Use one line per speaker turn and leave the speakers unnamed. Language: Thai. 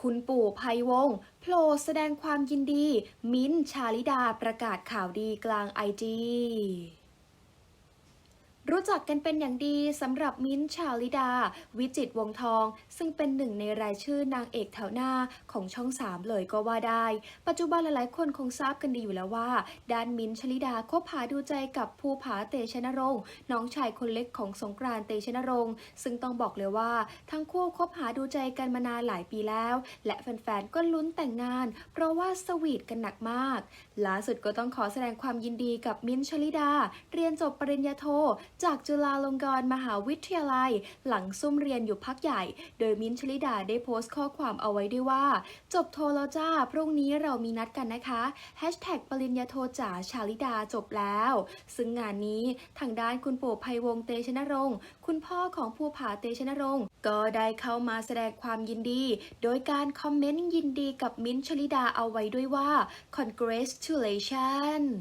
คุณปู่ไพวงศ์โผล่แสดงความยินดี มิ้นท์ชาลิดาประกาศข่าวดีกลางไอจี รู้จักกันเป็นอย่างดีสำหรับมิ้นท์ชาลิดา วิจิตวงทอง ซึ่งเป็นหนึ่งในรายชื่อนางเอกแถวหน้าของช่องสามเลยก็ว่าได้ ปัจจุบันหลายๆ คนคงทราบกันดีอยู่แล้วว่าด้านมิ้นท์ชลิดาคบหาดูใจกับภูผาเตชะนรงค์น้องชายคนเล็กของสงกรานต์เตชะนรงค์ซึ่งต้องบอกเลยว่า ทั้งคู่คบหาดูใจกันมานานหลายปีแล้ว และแฟนๆก็ลุ้นแต่งงาน เพราะว่าสวีทกันหนักมากล่าสุดก็ต้องขอแสดงความยินดีกับมิ้นท์ชลิดา เรียนจบปริญญาโทจากจุฬาลงกรณ์มหาวิทยาลัย หลังซุ่มเรียนอยู่พักใหญ่ โดยมิ้นชลิดาได้โพสต์ข้อความเอาไว้ด้วยว่า จบโทแล้วจ้า พรุ่งนี้เรามีนัดกันนะคะแฮชแท็กปริญญาโทจ๋าชาลิดาจบแล้ว ซึ่งงานนี้ทางด้านคุณปู่ไพวงศ์เตชะนรงค์คุณพ่อของภูผาเตชะนรงค์ก็ได้เข้ามาแสดงความยินดี โดยการคอมเมนต์ยินดีกับมิ้นชลิดาเอาไว้ด้วยว่า congratulations